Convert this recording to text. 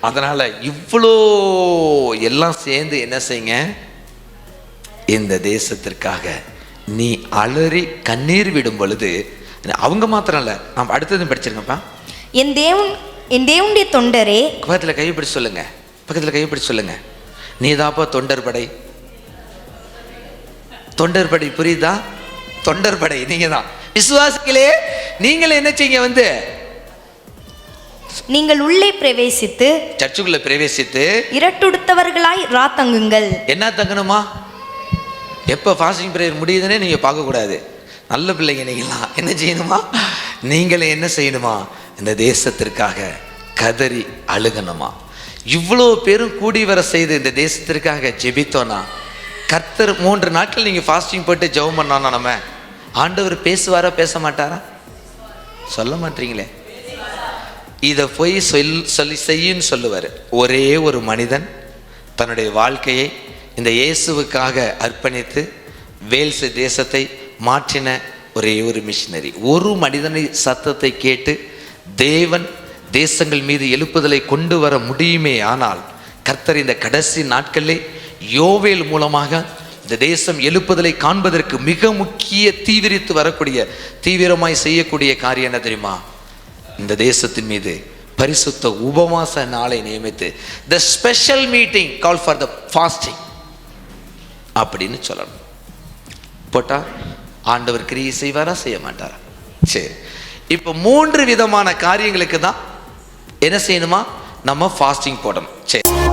அதனால இவ்வளோ எல்லாம் சேர்ந்து என்ன செய்யுங்க? இந்த தேசத்திற்காக நீ அலறி கண்ணீர் விடும் பொழுது அவங்க மாத்திரம் இல்லை நாம் அடுத்தது படிச்சிருங்கப்பா. என் தேவன் என் தேவனுடைய தொண்டரே. பக்கத்தில் கைப்பிடி சொல்லுங்க. பக்கத்தில் கைப்பிடி சொல்லுங்க. நீதாப்பா தொண்டர் படை. தொண்டர் படை புரியுதா? தொண்டர் படை நீங்க தான் விசுவாசிகளே நீங்கள் என்ன செய்யுங்க வந்து? நீங்கள் உள்ளே பிரவேசித்து சர்ச்சுக்குள்ள பிரவேசித்து இரட்டுடுத்தவர்களாய் ராத்தங்குங்கள் என்ன தங்கணுமா? எப்போ ஃபாஸ்டிங் பிரேயர் முடியுதுன்னே நீங்கள் பார்க்கக்கூடாது. நல்ல பிள்ளைங்க நீங்களாம் என்ன செய்யணுமா? நீங்களே என்ன செய்யணுமா? இந்த தேசத்திற்காக கதறி அழுகணுமா? இவ்வளோ பேரும் கூடி வர செய்து இந்த தேசத்திற்காக ஜெபித்தோன்னா கர்த்தர் மூன்று நாட்கள் நீங்கள் ஃபாஸ்டிங் போட்டு ஜெபம் பண்ணோன்னா நம்ம ஆண்டவர் பேசுவாரா பேச மாட்டாரா? சொல்ல மாட்டீங்களே. இதை போய் சொல் சொல்லி செய்யுன்னு சொல்லுவார். ஒரே ஒரு மனிதன் தன்னுடைய வாழ்க்கையை இந்த இயேசுவுக்காக அர்ப்பணித்து வேல்ஸ் தேசத்தை மாற்றின ஒரே ஒரு மிஷினரி ஒரு மனிதனை சத்தத்தை கேட்டு தேவன் தேசங்கள் மீது எழுப்புதலை கொண்டு வர முடியுமே ஆனால் கர்த்தர் இந்த கடைசி நாட்களிலே யோவேல் மூலமாக இந்த தேசம் எழுப்புதலை காண்பதற்கு மிக முக்கிய தீவிரித்து வரக்கூடிய தீவிரமாய் செய்யக்கூடிய காரியம் என்ன தெரியுமா? இந்த தேசத்தின் மீது பரிசுத்த உபவாச நாளை நியமித்து the special meeting call for the fasting அப்படின்னு சொல்லணும். போட்டா ஆண்டவர் கிரியை செய்வாரா? செய்ய மாட்டாரா? சரி. இப்போ மூன்று விதமான காரியங்களுக்கு தான் என்ன செய்யணுமா? நம்ம ஃபாஸ்டிங் போடணும். சரி.